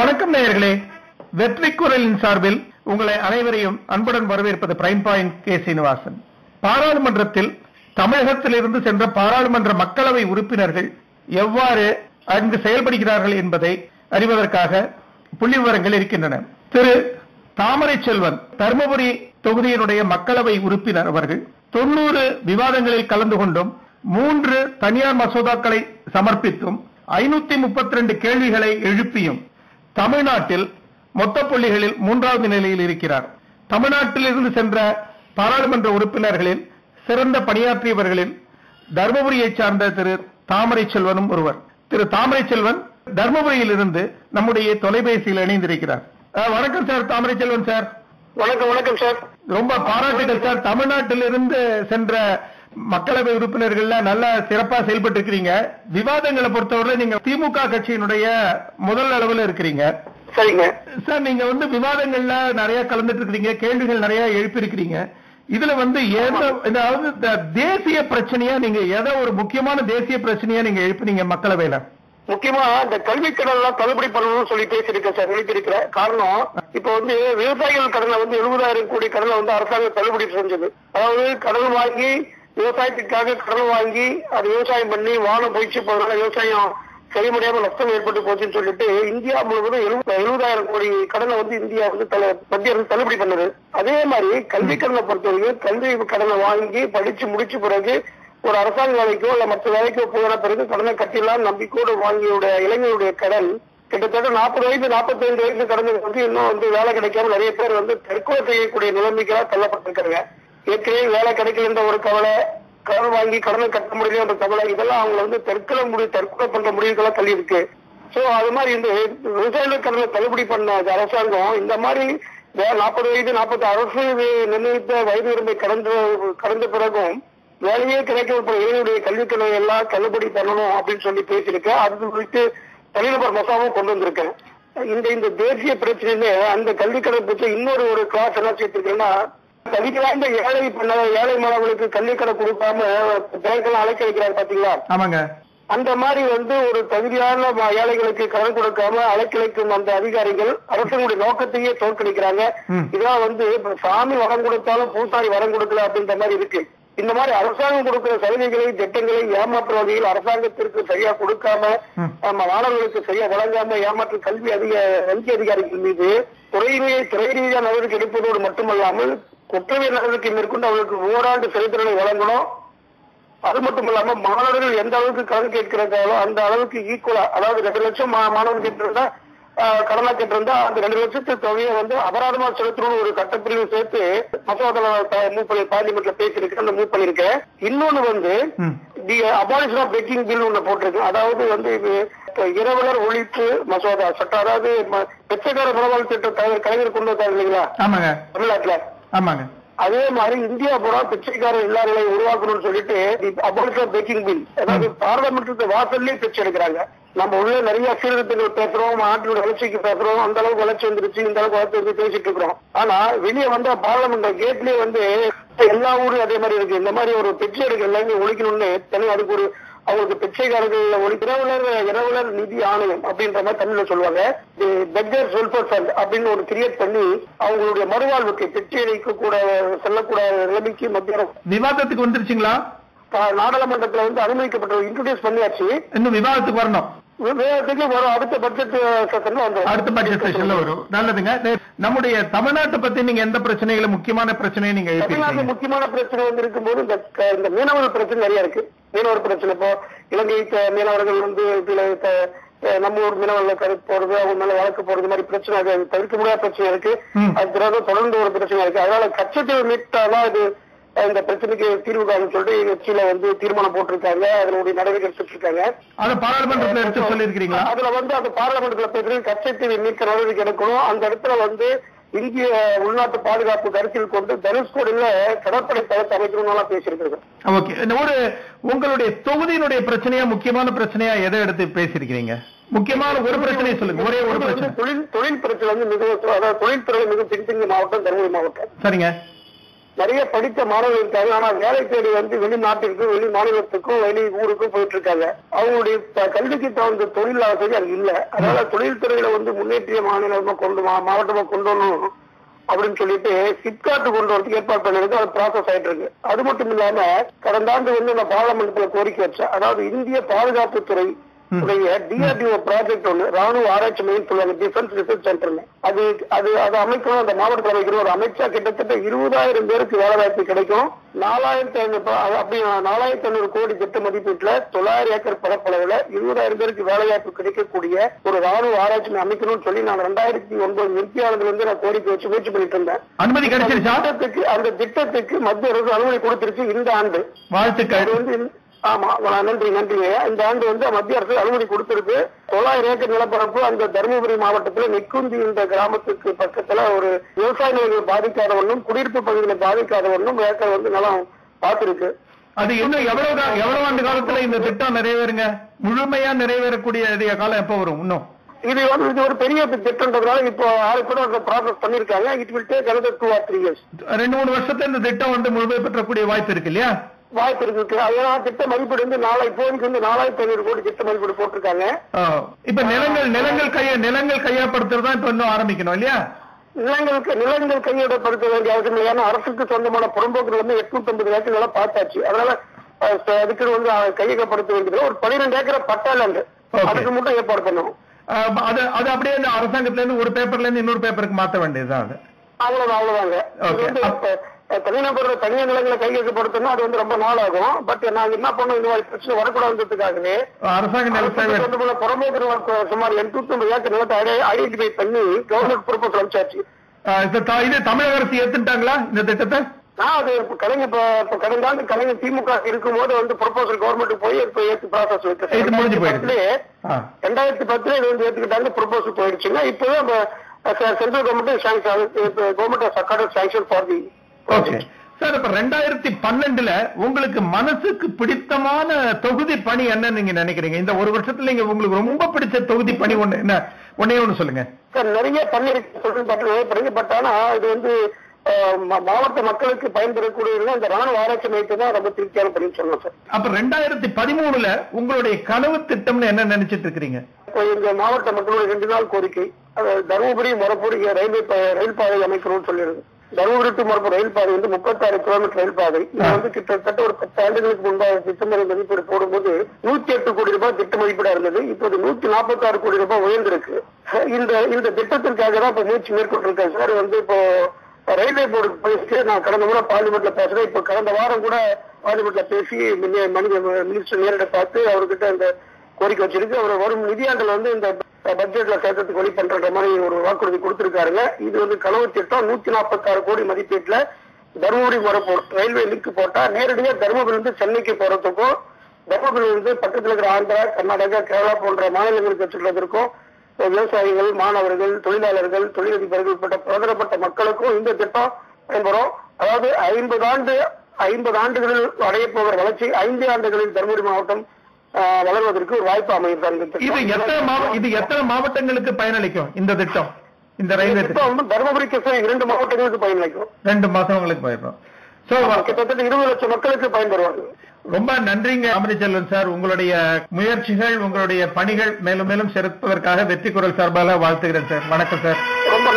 வணக்கம் நேயர்களே. வெற்றி குரலின் சார்பில் உங்களை அனைவரையும் அன்புடன் வரவேற்பது பிரைம் பாயிண்ட் கே சீனிவாசன். பாராளுமன்றத்தில் தமிழகத்திலிருந்து சென்ற பாராளுமன்ற மக்களவை உறுப்பினர்கள் எவ்வாறு அங்கு செயல்படுகிறார்கள் என்பதை அறிவதற்காக புள்ளி விவரங்கள் இருக்கின்றன. திரு. தாமரை செல்வன் தருமபுரி தொகுதியினுடைய மக்களவை உறுப்பினர் அவர்கள் தொன்னூறு விவாதங்களில் கலந்து கொண்டும் மூன்று தனியார் மசோதாக்களை சமர்ப்பித்தும் ஐநூத்தி முப்பத்தி ரெண்டு கேள்விகளை எழுப்பியும் தமிழ்நாட்டில் மொத்த புள்ளிகளில் மூன்றாவது நிலையில் இருக்கிறார். தமிழ்நாட்டில் இருந்து சென்ற பாராளுமன்ற உறுப்பினர்களில் சிறந்த பணியாற்றியவர்களில் தர்மபுரியைச் சார்ந்த திரு தாமரை செல்வனும் ஒருவர். திரு தாமரை செல்வன் தர்மபுரியில் இருந்து நம்முடைய தொலைபேசியில் இணைந்திருக்கிறார். வணக்கம் சார் தாமரை செல்வன் சார். வணக்கம் வணக்கம் சார். ரொம்ப பாராட்டுகள் சார். தமிழ்நாட்டிலிருந்து சென்ற மக்களவை உறுப்பினர்கள்ல நல்ல சிறப்பா செயல்பட்டு இருக்கிறீங்க விவாதங்களை பொறுத்தவரை நீங்க திமுக கட்சியினுடைய முதல் அளவுல இருக்கிறீங்க. சரிங்க. சார் நீங்க வந்து விவாதங்கள்ல நிறைய கலந்துட்டு இருக்கிறீங்க கேள்விகள் நிறைய எழுப்பி இருக்கிறீங்க இதுல வந்து அதாவது தேசிய பிரச்சனையா நீங்க எதை ஒரு முக்கியமான தேசிய பிரச்சனையா நீங்க எழுப்பினீங்க மக்களவையில? முக்கியமா இந்த கல்வி கடன்லாம் தள்ளுபடி பண்ணணும்னு சொல்லி பேசியிருக்கேன் சார் எழுப்பியிருக்கிறேன் காரணம் இப்ப வந்து விவசாயிகள் கடனை வந்து எழுபதாயிரம் கோடி கடனை வந்து அரசாங்கம் தள்ளுபடி செஞ்சது. அதாவது கடன் வாங்கி விவசாயத்துக்காக கடன் வாங்கி அது விவசாயம் பண்ணி வானம் போயிடுச்சு போறதுனால விவசாயம் செய்ய முடியாம நஷ்டம் ஏற்பட்டு போச்சுன்னு சொல்லிட்டு இந்தியா முழுவதும் எழுபது எழுபதாயிரம் கோடி கடனை வந்து இந்தியா வந்து மத்திய அரசு தள்ளுபடி பண்ணுது. அதே மாதிரி கல்வி கடனை பொறுத்தவரைக்கும் கல்வி கடனை வாங்கி படிச்சு முடிச்ச பிறகு ஒரு அரசாங்க வேலைக்கோ இல்ல மற்ற வேலைக்கோ போகிற பிறகு கடனை கட்டிடலாம் நம்பிக்கையோடு வாங்கியுடைய இளைஞருடைய கடன் கிட்டத்தட்ட நாற்பது வயசு நாற்பத்தைந்து வயசு கடந்து வந்து இன்னும் வந்து வேலை கிடைக்காம நிறைய பேர் வந்து தற்கொலை செய்யக்கூடிய நிலைமைக்கெல்லாம் தள்ளப்பட்டிருக்காங்க. ஏற்கனவே வேலை கிடைக்கலன்ற ஒரு கவலை கடன் வாங்கி கடனை கட்ட முடியலன்ற கவலை இதெல்லாம் அவங்களை வந்து தற்கொலை முடிவு தற்கொலை பண்ற முடிவுக்கெல்லாம் தள்ளி இருக்கு சோ அது மாதிரி இந்த விவசாயிகள் கடனை தள்ளுபடி பண்ண அரசாங்கம் இந்த மாதிரி நாற்பது வயது நாற்பத்தி அரசு நிர்ணயித்த வயது வரம்பை கடந்த கடந்த பிறகும் வேலையே கிடைக்கிற இளைஞருடைய கல்விக் கடனை எல்லாம் தள்ளுபடி பண்ணணும் அப்படின்னு சொல்லி பேசியிருக்கேன் அது குறித்து தனிநபர் மசாவும் கொண்டு வந்திருக்கேன். இந்த இந்த தேசிய பிரச்சனையில அந்த கல்விக்கடன் பிரச்சனை இன்னொரு ஒரு கிளாஸ் என்ன சேர்த்திருக்கேன்னா தகுதிவாய்ந்த ஏழை பண்ண ஏழை மாணவர்களுக்கு கல்விக் கடன் கொடுக்காம பேங்கெல்லாம் அழைக்க வைக்கிறாங்க பாத்தீங்களா ஆமாங்க அந்த மாதிரி வந்து ஒரு தகுதியான ஏழைகளுக்கு கடன் கொடுக்காம அலைக்கழிக்கும் அந்த அதிகாரிகள் அரசுடைய நோக்கத்தையே தோற்கடிக்கிறாங்க. இதெல்லாம் வந்து சாமி வரம் கொடுத்தாலும் பூசாரி வரம் கொடுக்கல அப்படின்ற மாதிரி இருக்கு இந்த மாதிரி அரசாங்கம் கொடுக்கிற சலுகைகளை திட்டங்களை ஏமாற்று வகையில் அரசாங்கத்திற்கு சரியா கொடுக்காம. நம்ம மாணவர்களுக்கு சரியா வழங்காம ஏமாற்று கல்வி அதிக வங்கி அதிகாரிகள் மீது துறை ரீதியாக நடவடிக்கை எடுப்பதோடு மட்டுமல்லாமல் குற்றவியல் நடவடிக்கை மேற்கொண்டு அவர்களுக்கு ஓராண்டு சிறைத்தண்டனை வழங்கணும். அது மட்டும் இல்லாம மாணவர்கள் எந்த அளவுக்கு கடன் கேட்கிறாங்களோ அந்த அளவுக்கு ஈக்குவலா அதாவது ரெண்டு லட்சம் மா- மாணவன் கேட்டிருந்தா கடனா கேட்டிருந்தா அந்த ரெண்டு லட்சத்து தொகையை வந்து அபராதமா செலுத்தணும்னு ஒரு சட்டப்பிரிவு சேர்த்து மசோதால மூவ் பண்ணி பார்லிமெண்ட்ல பேசியிருக்கேன் அந்த மூவ் பண்ணிருக்கேன் இன்னொன்னு வந்து. The abolition of begging bill ஒண்ணு போட்டிருக்கு. அதாவது வந்து இது இரவலர் ஒழிப்பு மசோதா சட்டம் அதாவது பிச்சைக்கார மனவாழ் திட்டம் தலைவர் கலைஞர் கொண்டு வந்தார் இல்லைங்களா? தமிழ்நாட்டுல. ஆமாங்க. அதே மாதிரி இந்தியா பூரா பிச்சைக்கார இல்லாதவர்களை உருவாக்கணும்னு சொல்லிட்டு அபாலிஷன் பேக்கிங் பில் அதாவது பார்லமெண்ட்டுக்கு வாசல்லே பிச்சை எடுக்கிறாங்க. நம்ம உள்ள நிறைய சீர்திருத்தங்கள் பேசுறோம் நாட்டோட வளர்ச்சிக்கு பேசுறோம் அந்த அளவுக்கு வளர்ச்சி வந்துருச்சு இந்த அளவுக்கு வளர்ச்சி வந்து பேசிட்டு இருக்கிறோம். ஆனா வெளியே வந்த பார்லமெண்ட் கேட்லயே வந்து எல்லா ஊரும் அதே மாதிரி இருக்கு. இந்த மாதிரி ஒரு பிச்சை எடுக்க எல்லாமே ஒழிக்கணும்னு தனி அதுக்கு ஒரு அவங்களுக்கு பிச்சைக்காரர்கள் ஒளி இரவுலர் இரவுலர் நிதி ஆணையம் அப்படின்ற மாதிரி தமிழ்ல சொல்லுவாங்க. பெக்கர் வெல்ஃபேர் ஃபண்ட் அப்படின்னு ஒரு கிரியேட் பண்ணி அவங்களுடைய மறுவாழ்வுக்கு பிச்சை அளிக்க கூட செல்லக்கூட நிலைமைக்கு மத்திய விவாதத்துக்கு வந்துருச்சுங்களா? நாடாளுமன்றத்துல வந்து அனுமதிக்கப்பட்ட இன்ட்ரோடியூஸ் பண்ணியாச்சு. இன்னும் விவாதத்துக்கு வரணும். அடுத்த பட்ஜெட் செஷன்ல வரும். நல்லதுங்க. நம்முடைய தமிழ்நாட்டை பத்தி நீங்க எந்த பிரச்சனைகளை முக்கியமான பிரச்சனையை நீங்க எழுப்பியிருக்கீங்க? முக்கியமான பிரச்சனை வந்து இருக்கும்போது இந்த மீனவர் பிரச்சனை நிறைய இருக்கு. மீனவர் பிரச்சனை இப்போ இலங்கை மீனவர்கள் வந்து நம்ம ஊர் மீனவர்கள் கருத்து போறது அவங்க மேல வழக்கு போறது மாதிரி பிரச்சனை தவிர்க்க முடியாத பிரச்சனை இருக்கு. அது தொடர்ந்து ஒரு பிரச்சனை இருக்கு. அதனால கச்சத்தீவு மீட்டாதான் இது இந்த பிரச்சனைக்கு தீர்வு காணும் சொல்லிட்டு கட்சியில வந்து தீர்மானம் போட்டிருக்காங்க. அதனுடைய நடவடிக்கை எடுத்துட்டு இருக்காங்க அதை பாராளுமன்றத்துல எடுத்து சொல்லியிருக்கிறீங்களா? அதுல வந்து அந்த பார்லமெண்ட்ல பேசுறது கச்சத்தீவை மீட்க நடவடிக்கை எடுக்கணும். அந்த இடத்துல வந்து இந்திய உள்நாட்டு பாதுகாப்பு கருத்தில் கொண்டு தனுஷ்கோடியில கடற்படை தளத்தை அமைக்கணும்னு பேசியிருக்கிறது. ஓகே. இந்த ஒரு உங்களுடைய தொகுதியினுடைய பிரச்சனையா முக்கியமான பிரச்சனையா எதை எடுத்து பேசியிருக்கிறீங்க? முக்கியமான ஒரு பிரச்சனையை சொல்லுங்க. ஒரே ஒரு பிரச்சனை. தொழில் தொழில் பிரச்சனை வந்து மிகவும் அதாவது தொழில்துறை மிகவும் பின்தங்கிய மாவட்டம் தருமபுரி மாவட்டம். சரிங்க. நிறைய படித்த மாணவர்கள் இருக்காங்க. ஆனா வேலை தேடி வந்து வெளிநாட்டிற்கும் வெளி மாநிலத்துக்கும் வெளி ஊருக்கும் போயிட்டு இருக்காங்க அவங்களுடைய கல்விக்கு தகுந்த தொழில் வசதி அங்க இல்ல. அதனால தொழில் துறையில வந்து முன்னேற்றிய மாநிலமா கொண்டு மாவட்டமா கொண்டு வரணும் அப்படின்னு சொல்லிட்டு சிப்காட் கொண்டு வரதுக்கு ஏற்பாடு பண்ணிருக்கு அது ப்ராசஸ் ஆயிட்டு இருக்கு அது மட்டும் இல்லாம கடந்த ஆண்டு வந்து நான் பாராளுமன்றத்துல கோரிக்கை வச்சேன் அதாவது இந்திய பாதுகாப்பு உடைய டிஆர்டிஓ ப்ராஜெக்ட் ஒண்ணு ராணுவ ஆராய்ச்சி மையம் சொல்லுவாங்க டிஃபென்ஸ் ரிசர்ச் சென்டர்னு அது அது அது அமைக்கணும் அந்த மாவட்டத்தில் அமைக்கணும். ஒரு அமைச்சா கிட்டத்தட்ட இருபதாயிரம் பேருக்கு வேலை வாய்ப்பு கிடைக்கும். நாலாயிரத்தி ஐநூறு அப்படி நாலாயிரத்தி ஐநூறு கோடி திட்ட மதிப்பீட்டுல தொள்ளாயிரம் ஏக்கர் பரப்பளவுல இருபதாயிரம் பேருக்கு வேலை வாய்ப்பு கிடைக்கக்கூடிய ஒரு ராணுவ ஆராய்ச்சி அமைக்கணும்னு சொல்லி நான் ரெண்டாயிரத்தி ஒன்பது எம்பியாளர்கள் இருந்து நான் கோரிக்கை வச்சு முயற்சி பண்ணிட்டு இருந்தேன். அனுமதி அந்த திட்டத்துக்கு அந்த திட்டத்துக்கு மத்திய அரசு அனுமதி கொடுத்திருச்சு இந்த ஆண்டு. வாழ்த்துக்கள். வந்து ஆமா நன்றி நன்றிங்க இந்த ஆண்டு வந்து மத்திய அரசு அனுமதி கொடுத்திருக்கு. தொள்ளாயிரம் ஏக்கர் நிலப்பரப்பு அந்த தருமபுரி மாவட்டத்துல நெக்குந்தி இந்த கிராமத்துக்கு பக்கத்துல ஒரு விவசாய நிலங்கள் பாதிக்காத ஒண்ணும் குடியிருப்பு பகுதிகளை பாதிக்காத ஒண்ணும் ஏக்கர் வந்து நிலம் பார்த்திருக்கு. அது இன்னும் எவ்வளவு எவ்வளவு ஆண்டு காலத்துல இந்த திட்டம் நிறைவேறுங்க? முழுமையா நிறைவேறக்கூடிய காலம் எப்ப வரும் இன்னும்? இது வந்து இது ஒரு பெரிய திட்டம்ன்றதுனால இப்போ ஆளு கூட அந்த ப்ராசஸ் பண்ணிருக்காங்க it will take another two or three years ரெண்டு மூணு வருஷத்துல இந்த திட்டம் வந்து முழுமை பெற்றக்கூடிய வாய்ப்பு இருக்கு இல்லையா? வாய்ப்பு இருக்கு. அதெல்லாம் திட்ட மதிப்பீடு வந்து நாளை இப்போதைக்கு வந்து நாலாயிரத்தி ஐநூறு கோடி திட்ட மதிப்பீடு போட்டிருக்காங்க. இப்ப நிலங்கள் நிலங்கள் கைய நிலங்கள் கையப்படுத்துறது தான் இப்ப இன்னும் ஆரம்பிக்கணும் இல்லையா? நிலங்களுக்கு நிலங்கள் கையிடப்படுத்த வேண்டிய அவசியம் இல்லை. ஏன்னா அரசுக்கு சொந்தமான புறம்போக்கு வந்து எட்நூத்தி ஐம்பது ஏக்கர் நிலம் பார்த்தாச்சு. அதனால அதுக்கு வந்து கையகப்படுத்த வேண்டியது ஒரு பன்னிரெண்டு ஏக்கர் Okay. அதுக்கு மட்டும் ஏற்பாடு பண்ணுவோம் ஆ, அது அது அப்படியே இந்த அரசாங்கத்துல இருந்து ஒரு பேப்பர்ல இருந்து இன்னொரு பேப்பருக்கு மாத்த வேண்டியதுதான் அது. அவ்வளவுதான் அவ்வளவுதாங்க. இது Okay. வந்து இப்ப, அஹ், தனிநபர் தனியார் நிலங்களை கையகப்படுத்தணும் அது வந்து ரொம்ப நாள் ஆகும் பட் நாங்க என்ன பண்ணோம் இந்த மாதிரி பிரச்சனை வரக்கூடாதுன்றதுக்காகவே அரசாங்க புறம்போக்கு சுமார் எண்ணூத்தி ஐம்பது ஏக்கர் நிலத்தை ஐடென்டிஃபை பண்ணி கவர்மெண்ட் ப்ரொபோஸ் அனுப்பிச்சாச்சு ஆ, இது தமிழக அரசு ஏத்துட்டாங்களா இந்த திட்டத்தை? நான் அது கலைஞர் இப்ப கடந்த ஆண்டு கலைஞர் திமுக இருக்கும்போது வந்து ப்ரொபோசல் கவர்மெண்ட் போய் இப்ப ஏத்து ப்ராசஸ். ரெண்டாயிரத்தி பத்துல இது வந்து ஏத்துக்கிட்டாங்க ப்ரொபோசல் போயிடுச்சுங்க. இப்பவே central government government sanction for the okay. Sir இப்ப ரெண்டாயிரத்தி பன்னெண்டுல உங்களுக்கு மனசுக்கு பிடித்தமான தொகுதி பணி என்ன நீங்க நினைக்கிறீங்க? இந்த ஒரு வருஷத்துல நீங்க உங்களுக்கு ரொம்ப பிடிச்ச தொகுதி பணி ஒண்ணு என்ன? ஒன்னே ஒண்ணு சொல்லுங்க. சார் நிறைய பண்ணிருக்கு பட் ஆனா இது வந்து மாவட்ட மக்களுக்கு பயன்பெறக்கூடிய இந்த ராணுவ ஆராய்ச்சி மையத்தை தான் ரொம்ப திருப்தியான பண்ணி சொல்லணும் சார். அப்ப ரெண்டாயிரத்தி பதிமூணுல உங்களுடைய கனவு திட்டம்னு என்ன நினைச்சிட்டு இருக்கிறீங்க? எங்க மாவட்ட மக்களுடைய ரெண்டு நாள் கோரிக்கை. தருமபுரி மொரப்பூர் ரயில்வே ரயில் பாதை அமைக்கணும்னு சொல்லியிருக்கு. தருமபுரி டு மொரப்பூர் ரயில் பாதை வந்து முப்பத்தாறு கிலோமீட்டர் ரயில் பாதை இது. வந்து கிட்டத்தட்ட ஒரு பத்து ஆண்டுகளுக்கு முன்பாக திட்டமதி மதிப்பீடு போடும்போது நூத்தி எட்டு கோடி ரூபாய் திட்ட மதிப்பீடா இருந்தது. இப்போது நூத்தி நாற்பத்தி ஆறு கோடி ரூபாய் உயர்ந்திருக்கு. இந்த இந்த திட்டத்திற்காக தான் இப்ப முயற்சி மேற்கொண்டிருக்கேன் சார். வந்து இப்போ ரயில்வே போர்டு பேசிட்டு நான் கடந்த முறை பார்லிமெண்ட்ல பேசுறேன். இப்ப கடந்த வாரம் கூட பார்லிமெண்ட்ல பேசி மினிஸ்டர் நேரிட பார்த்து அவர்கிட்ட இந்த கோரிக்கை வச்சிருக்கு. அவர் வரும் நிதியாண்டில் வந்து இந்த பட்ஜெட்ல சேர்க்கறதுக்கு வழி பண்ற மாதிரி ஒரு வாக்குறுதி கொடுத்திருக்காருங்க. இது வந்து கனவு திட்டம். நூத்தி நாற்பத்தாறு கோடி மதிப்பீட்டுல தருமபுரி மரப்போர் ரயில்வே லிங்க் போட்டா நேரடியாக தருமபுரி இருந்து சென்னைக்கு போறதுக்கும் தருமபுரி இருந்து பக்கத்துல இருக்கிற ஆந்திரா கர்நாடகா கேரளா போன்ற மாநிலங்களுக்கு செல்வதற்கும் விவசாயிகள் மாணவர்கள் தொழிலாளர்கள் தொழிலதிபர்கள் உட்பட்ட பிரதரப்பட்ட மக்களுக்கும் இந்த திட்டம் பயன்பெறும் அதாவது ஐம்பது ஆண்டு ஐம்பது ஆண்டுகளில் அடைய போகிற வளர்ச்சி ஐந்து ஆண்டுகளில் தருமபுரி மாவட்டம் வளர்வதற்கு ஒரு வாய்ப்பு அமையும். இது எத்தனை இது எத்தனை மாவட்டங்களுக்கு பயனளிக்கும் இந்த திட்டம்? இந்த ரயில்வே திட்டம் தருமபுரி கிருஷ்ணகிரி இரண்டு மாவட்டங்களுக்கு பயனளிக்கும். ரெண்டு மாசங்களுக்கு பயன்படும். சோ கிட்டத்தட்ட இருபது லட்சம் மக்களுக்கு பயன்பெறுவாங்க ரொம்ப நன்றிங்க அமரிச்செல்வன் சார். உங்களுடைய முயற்சிகள் உங்களுடைய பணிகள் மேலும் மேலும் சிறப்பதற்காக வெற்றி குரல் சார்பாக வாழ்த்துகிறேன் சார். வணக்கம் சார். ரொம்ப